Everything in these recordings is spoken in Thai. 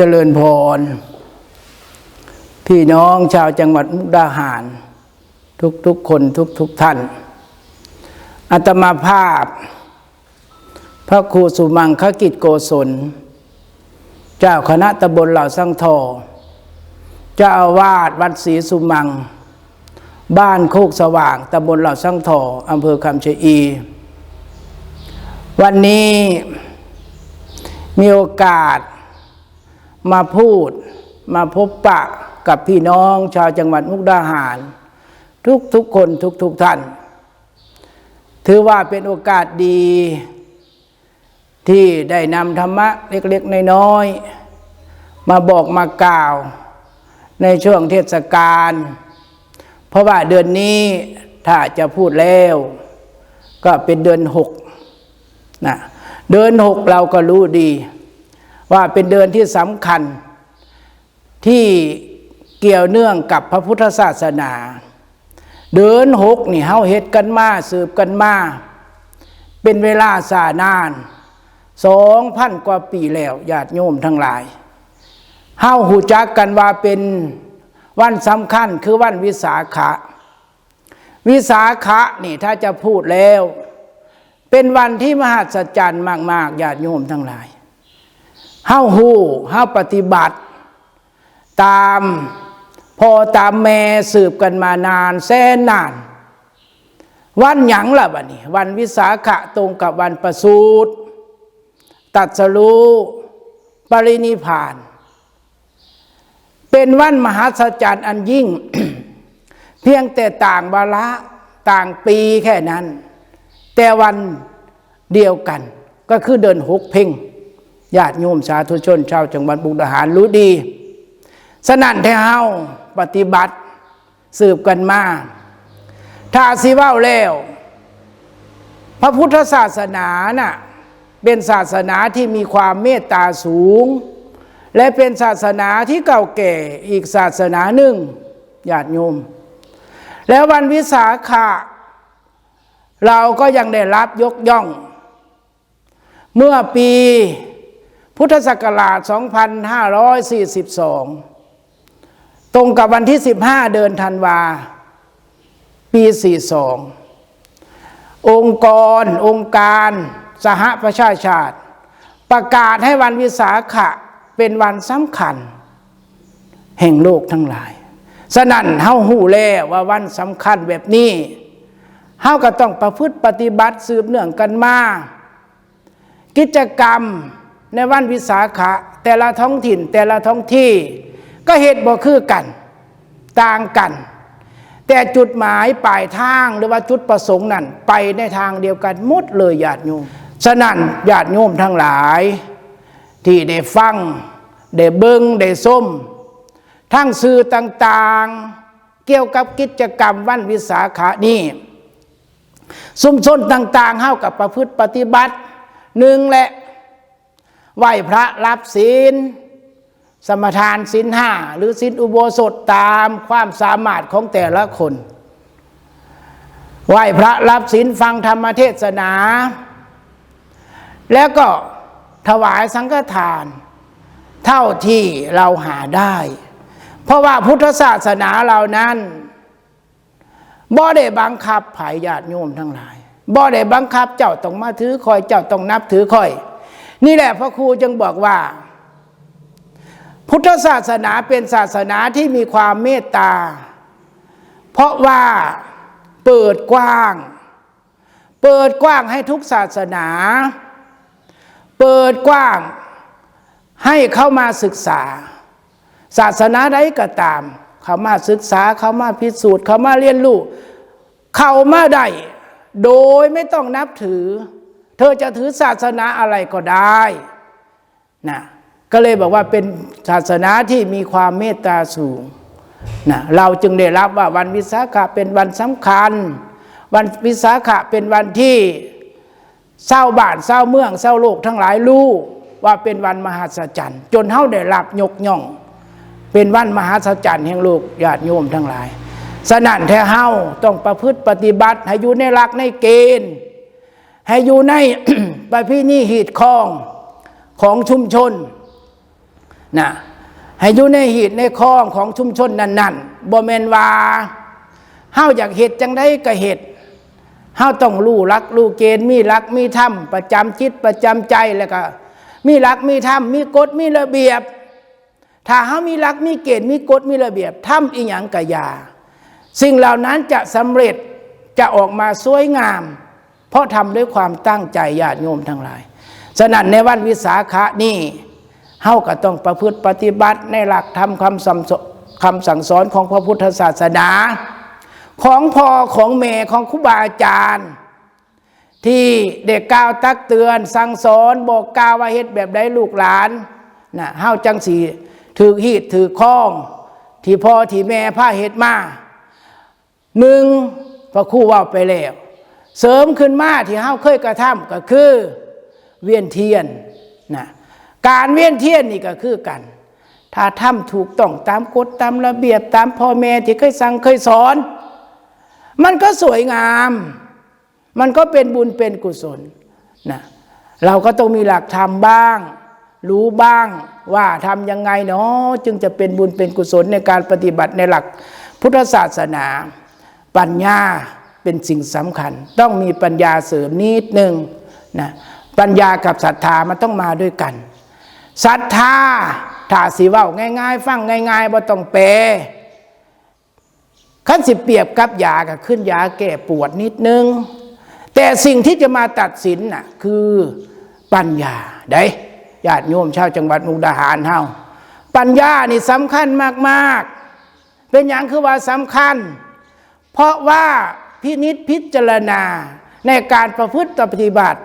เจริญพร พี่น้องชาวจังหวัดมุกดาหาร ทุกทุกๆคนทุกทุกๆท่านอาตมาภาพ พระครูสุมังคกิจโกศล เจ้าคณะตำบลเหล่าสังทอเจ้าอาวาสวัดศรีสุมัง บ้านโคกสว่างตำบลเหล่าสังทออำเภอคำเชะอี วันนี้มีโอกาส มาพูด มาพบปะกับพี่น้องชาวจังหวัดมุกดาหาร ทุกทุกๆคนทุกทุกๆท่าน ถือว่าเป็นโอกาสดี ที่ได้นำธรรมะเล็กๆน้อยๆมาบอกมากล่าว ในช่วงเทศกาลเพราะว่าเดือนนี้ถ้าจะพูดแล้ว ก็เป็นเดือนหกนะเดือนหกเราก็รู้ดี ว่าเป็นเดือนที่สำคัญที่เกี่ยวเนื่องกับพระพุทธศาสนา เดือนหกนี่เฮาเฮ็ดกันมาสืบกันมา เป็นเวลาสานานสองพันกว่าปีแล้วญาติโยมทั้งหลายเฮาหูจักกันว่าเป็นวันสำคัญคือวันวิสาขะ วิสาขะนี่ถ้าจะพูดแล้ว เป็นวันที่มหัศจรรย์มากๆญาติโยมทั้งหลาย เฮาฮู้เฮาปฏิบัติ ตามพอตามแม่สืบกันมานานแสนนาน วันหยังล่ะบัดนี้ วันวิสาขะตรงกับวันประสูติตัดสรู้ปรินิพพาน เป็นวันมหัศจรรย์อันยิ่ง เพียงแต่ต่างวาระต่างปีแค่นั้น แต่วันเดียวกันก็คือเดินหกเพ่ง ญาติโยมสาธุชนชาวจังหวัดบุกดาหารรู้ดี สนั่นแท้เฮาปฏิบัติสืบกันมาถ้าสิว้าแล้ว พระพุทธศาสนาน่ะเป็นศาสนาที่มีความเมตตาสูง และเป็นศาสนาที่เก่าแก่อีกศาสนาหนึ่งญาติโยม แล้ววันวิสาขะเราก็ยังได้รับยกย่อง เมื่อปี พุทธศักราช 2542 ตรงกับวันที่ 15 เดือนธันวา ปี 42 องค์กร องค์การสหประชาชาติ ประกาศให้วันวิสาขะเป็นวันสำคัญ แห่งโลกทั้งหลาย สนั่นเฮาหูแล้วว่าวันสำคัญแบบนี้เฮาก็ต้องประพฤติปฏิบัติสืบเนื่องกันมา กิจกรรม ในวันวิสาขะแต่ละท้องถิ่นแต่ละท้องที่ ก็เหตุบ่คือกัน ต่างกัน แต่จุดหมายปลายทางหรือว่าจุดประสงค์นั้นไปในทางเดียวกันหมดเลยญาติโยมฉะนั้นญาติโยมทั้งหลาย ที่ได้ฟังได้เบิงได้ส้ม ทั้งสื่อต่างๆ เกี่ยวกับกิจกรรมวันวิสาขานี้สุมชนต่างๆเข้ากับประพฤติปฏิบัติหนึ่งแหละ ไหว้พระรับศีล สมทานศีลห้าหรือศีลอุโบสถตามความสามารถของแต่ละคน ไหว้พระรับศีลฟังธรรมเทศนา แล้วก็ถวายสังฆทาน เท่าที่เราหาได้ เพราะว่าพุทธศาสนาเรานั้นบ่ได้บังคับผายญาติโยมทั้งหลายบ่ได้บังคับเจ้าต้องมาถือคอยเจ้าต้องนับถือคอย นี่แหละพระครูจึงบอกว่า พุทธศาสนาเป็นศาสนาที่มีความเมตตา เพราะว่าเปิดกว้าง เปิดกว้างให้ทุกศาสนา เปิดกว้างให้เข้ามาศึกษา ศาสนาใดก็ตาม เขามาศึกษาเขามาพิสูจน์เขามาเรียนรู้เขามาได้โดยไม่ต้องนับถือ เธอจะถือศาสนาอะไรก็ได้นะก็เลยบอกว่าเป็นศาสนาที่มีความเมตตาสูงนะเราจึงได้รับว่าวันวิสาขะเป็นวันสำคัญ วันวิสาขะเป็นวันที่เศร้าบ้านเศร้าเมืองเศร้าโลกทั้งหลายรู้ว่าเป็นวันมหัศจรรย์จนเฮาได้รับยกย่อง เป็นวันมหัศจรรย์แห่งโลกญาติโยมทั้งหลาย สนั่นแท้เฮาต้องประพฤติปฏิบัติให้อยู่ในหลักในเกณฑ์ ให้อยู่ในประเพณีหีดคองของชุมชนนะให้อยู่ในหีดในคลองของชุมชนนั้นๆบ่แมนว่าเฮาอยากเห็ดจังได้ก็เห็ดเฮาต้องรู้รักรู้เกณฑ์มีรักมีธรรมประจำจิตประจำใจแล้วก็มีรักมีธรรมมีกฎมีระเบียบ ถ้าเฮามีรักมีเกณฑ์มีกฎมีระเบียบทำอีหยังกะยา สิ่งเหล่านั้นจะสำเร็จจะออกมาสวยงาม เพราะทำด้วยความตั้งใจญาติโยมทั้งหลาย ฉะนั้นในวันวิสาขะนี่เฮาก็ต้องประพฤติปฏิบัติในหลักธรรมคำสั่งคำสั่งสอนของพระพุทธศาสนา ของพ่อของแม่ของครูบาอาจารย์ ที่เด็กกล่าวตักเตือนสั่งสอนบอกกล่าวว่าเฮ็ดแบบใดลูกหลานนะเฮาจังสีถือหีดถือข้อง ที่พ่อที่แม่ผ้าเฮ็ดมาหนึ่งพระครู่ว่าไปแล้ว เสริมขึ้นมาที่เฮาเคยกระทำก็คือเวียนเทียนนะการเวียนเทียนนี่ก็คือกัน ถ้าทำถูกต้องตามกฎตามระเบียบตามพ่อแม่ที่เคยสั่งเคยสอน มันก็สวยงาม มันก็เป็นบุญเป็นกุศลนะเราก็ต้องมีหลักธรรมบ้าง รู้บ้างว่าทำยังไงเนาะจึงจะเป็นบุญเป็นกุศลในการปฏิบัติในหลักพุทธศาสนา ปัญญา เป็นสิ่งสำคัญ ต้องมีปัญญาเสริมนิดหนึ่งนะปัญญากับศรัทธามันต้องมาด้วยกันศรัทธาถ้าสีว่าง่าย ๆ ฟังง่ายๆบ่ต้องแปขั้นสิเปรียบกับยาก็ขึ้นยาแก้ปวดนิดนึง แต่สิ่งที่จะมาตัดสินน่ะคือปัญญาได้ญาติโยมชาวจังหวัดมุกดาหารเฮาปัญญานี่สำคัญมากๆ เป็นอย่างคือว่าสำคัญ เพราะว่า พินิษพิจารณาในการประพฤติปฏิบัติ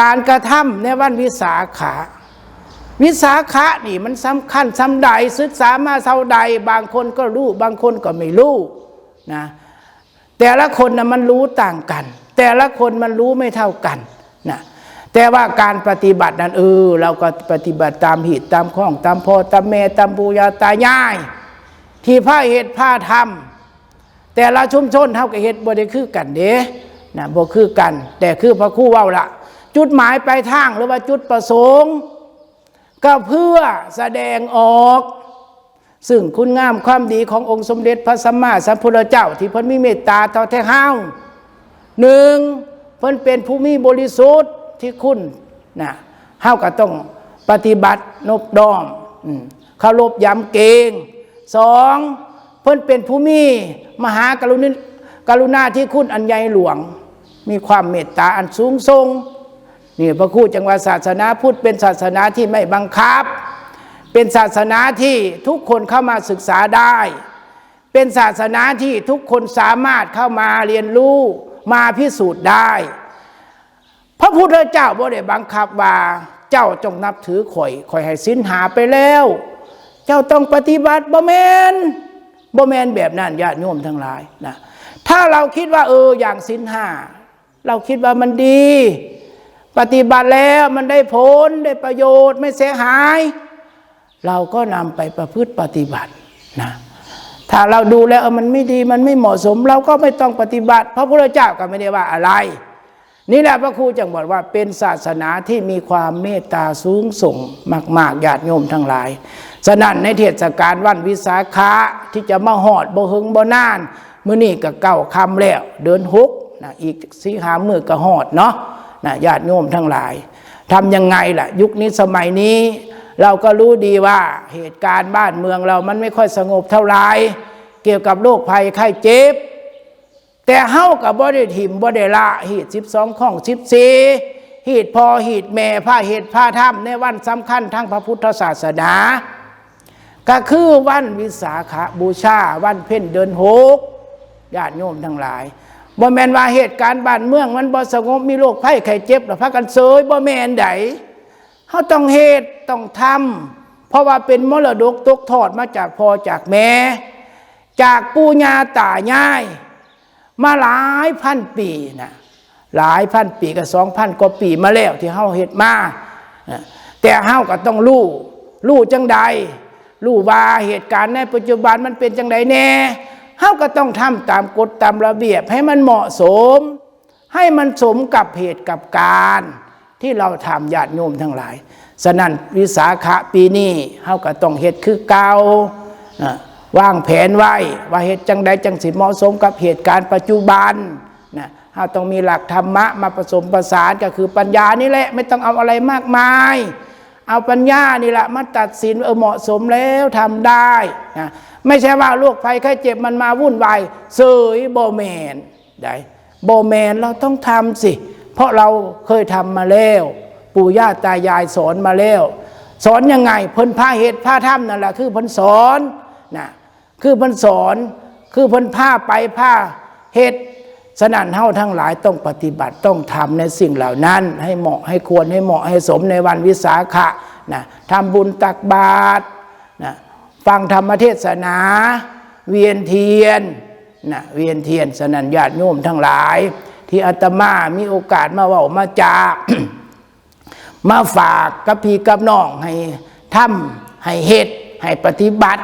การกระทำในวันวิสาขา วิสาขะนี่มันสำคัญสำใดศึกษามาเท่าใด บางคนก็รู้ บางคนก็ไม่รู้นะแต่ละคนนะมันรู้ต่างกัน แต่ละคนมันรู้ไม่เท่ากันนะแต่ว่าการปฏิบัตินั้นเออเราก็ปฏิบัติตามหิตตามข้องตามพ่อตามแม่ตามปู่ยาตายาย ที่ผ้าเหตุผ้าทำ แต่ละชุมชนเท่ากับเหตุบ่ได้คือกันเด้นะบ่คือกัน แต่คือพระคู่ว่าละจุดหมายปลายทางหรือว่าจุดประสงค์ ก็เพื่อแสดงออก ซึ่งคุณงามความดีขององค์สมเด็จพระสัมมาสัมพุทธเจ้า ที่เพิ่นมีเมตตาต่อแท้ห้าวหนึ่งเพิ่นเป็นผู้มีบริสุทธิ์ที่คุณนะห้าก็ต้องปฏิบัตินบดอมอืมเคารพยำเกรงสอง เพิ่นเป็นผู้มีมหากรุณากรุณาที่คุณอันใหญ่หลวง มีความเมตตาอันสูงส่งนี่พระครูจังหวัดศาสนาพุทธเป็นศาสนาที่ไม่บังคับ เป็นศาสนาที่ทุกคนเข้ามาศึกษาได้ เป็นศาสนาที่ทุกคนสามารถเข้ามาเรียนรู้มาพิสูจน์ได้ พระพุทธเจ้าบ่ได้บังคับว่าเจ้าจงนับถือข่อยข่อยให้สินหาไปแล้ว เจ้าต้องปฏิบัติบ่แมน บ่แมนแบบนั้นญาติโยมทั้งหลายนะถ้าเราคิดว่า เอออย่างสินหาเราคิดว่ามันดี ปฏิบัติแล้วมันได้ผลได้ประโยชน์ไม่เสียหาย เราก็นำไปประพฤติปฏิบัตินะถ้าเราดูแล้วมันไม่ดีมันไม่เหมาะสม เราก็ไม่ต้องปฏิบัติ พระพุทธเจ้าก็ไม่ได้ว่าอะไร นี่แหละพระครูจังบอกว่าเป็นศาสนาที่มีความเมตตาสูงส่งมาก ๆญาติโยมทั้งหลาย ฉะนั้นในเทศกาลวันวิสาขะที่จะมาหอดบ่หึงบ่นานมื้อนี้ก็เก้าคำแล้ว เดินหกนะอีกสี่หามือก็หอดเนาะนะญาติโยมทั้งหลายทำยังไงล่ะ ยุคนี้สมัยนี้ เราก็รู้ดีว่าเหตุการณ์บ้านเมืองเรามันไม่ค่อยสงบเท่าไหร่เกี่ยวกับโรคภัยไข้เจ็บ แต่เฮากับบ่ได้ถิ่มบ่ได้ละหีดสิบสองข้องสิบสี่หีดพอหีดแม่ผ้าเหตุผ้าถ้ำในวันสำคัญทั้งพระพุทธศาสนา ก็คือวันวิสาขบูชาวันเพ็ญเดือนหกญาติโยมทั้งหลายบ่แมนว่าเหตุการณ์บ้านเมืองมันบ่สงบมีโรคภัยไข้เจ็บหรอพักกันเซยบ่แมนไดเขาต้องเหตุต้องทำเพราะว่าเป็นมรดกตกทอดมาจากพ่อจากแม่ จากปู่ย่าตายาย มาหลายพันปีนะหลายพันปีกับสองพันกว่าปีมาแล้วที่เฮาเฮ็ดมาแต่เฮาก็ต้องรู้รู้จังใด รู้ว่าเหตุการณ์ในปัจจุบันมันเป็นจังใดแน่เฮาก็ต้องทำตามกฎตามระเบียบให้มันเหมาะสม ให้มันสมกับเหตุกับการที่เราทำญาติโยมทั้งหลายฉะนั้นวิสาขะปีนี้เฮาก็ต้องเฮ็ดคือเก่าอะวางแผนไว้ว่าเฮ็ดจังใดจังสิเหมาะสมกับเหตุการณ์ปัจจุบันนะเฮาต้องมีหลักธรรมะมาผสมประสานก็คือปัญญานี่แหละ ไม่ต้องเอาอะไรมากมาย เอาปัญญานี่แหละมาตัดสินเออเหมาะสมแล้วทำได้นะไม่ใช่ว่าโรคภัยไข้เจ็บมันมาวุ่นวายเสยโบแมนได้โบแมนเราต้องทำสิ เพราะเราเคยทำมาแล้ว ปู่ย่าตายายสอนมาแล้ว สอนยังไงเพิ่นผ้าเหตุผ้าถ้ำนั่นแหละคือเพิ่นสอนนะคือเพิ่นสอนคือเพิ่นผ้าไปผ้าเหตุ สนันเฮาทั้งหลายต้องปฏิบัติต้องทำในสิ่งเหล่านั้น ให้เหมาะให้ควรให้เหมาะให้สมในวันวิสาขะนะทำบุญตักบาตรนะฟังธรรมเทศนา เวียนเทียนนะเวียนเทียนสนันญาติโยมทั้งหลาย ที่อาตมามีโอกาสมาว่ามาจามาฝากกับพี่กับน้องให้ทำให้เฮ็ดให้ปฏิบัติ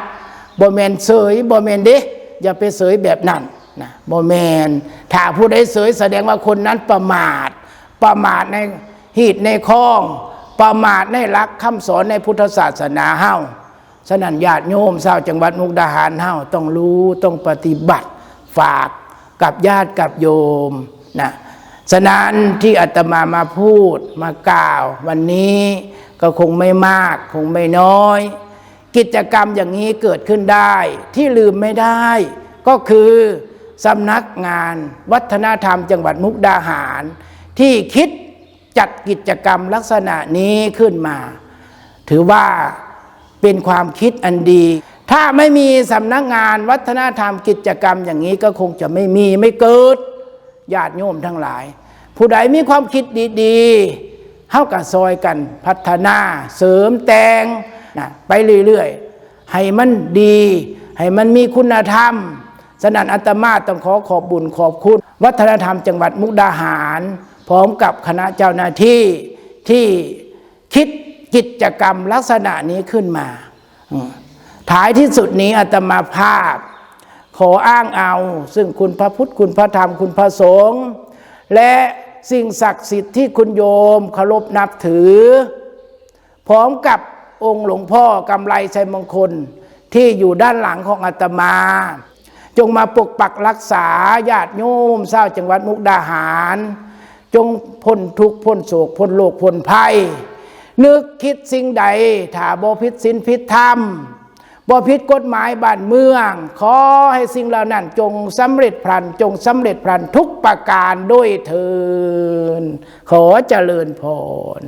บ่แมนเสยบ่แมนเด้อย่าไปเสยแบบนั้น นะบ่แมนถ้าผู้ใดเสยแสดงว่าคนนั้นประมาท ประมาทในหีดในข้อง ประมาทในหลักคำสอนในพุทธศาสนาเฮาฉะนั้นญาติโยมชาวจังหวัดมุกดาหารเฮาต้องรู้ต้องปฏิบัติฝากกับญาติกับโยมนะฉะนั้นที่อาตมามาพูดมากล่าว วันนี้ก็คงไม่มากคงไม่น้อย กิจกรรมอย่างนี้เกิดขึ้นได้ ที่ลืมไม่ได้ ก็คือ สำนักงาน วัฒนธรรมจังหวัดมุกดาหาร ที่คิดจัดกิจกรรมลักษณะนี้ขึ้นมา ถือว่าเป็นความคิดอันดี ถ้าไม่มีสำนักงานวัฒนธรรมกิจกรรมอย่างนี้ก็คงจะไม่มีไม่เกิดญาติโยมทั้งหลาย ผู้ใดมีความคิดดีๆเข้ากับซอยกันพัฒนาเสริมแต่งนะไปเรื่อยๆ ให้มันดี ให้มันมีคุณธรรม สนันอัตมาต้องขอขอบบุญขอบคุณ วัฒนธรรมจังหวัดมุกดาหาร พร้อมกับคณะเจ้าหน้าที่ที่คิดกิจกรรมลักษณะนี้ขึ้นมาท้ายที่สุดนี้อาตมาภาพ ขออ้างเอา ซึ่งคุณพระพุทธคุณพระธรรมคุณพระสงฆ์และสิ่งศักดิ์สิทธิ์ที่คุณโยมเคารพนับถือ พร้อมกับองค์หลวงพ่อกำไลชัยมงคลที่อยู่ด้านหลังของอาตมา จงมาปกปักรักษาญาติโยมเศร้าวจังหวัดมุกดาหาร จงพ้นทุกข์พ้นโศกพ้นโลกพ้นภัย นึกคิดสิ่งใดถ้าบ่พิษสินพิษธรรมบ่ผิดกฎหมายบ้านเมือง ขอให้สิ่งเหล่านั้น จงสำเร็จพลัน จงสำเร็จพลันทุกประการด้วยเทินขอเจริญพร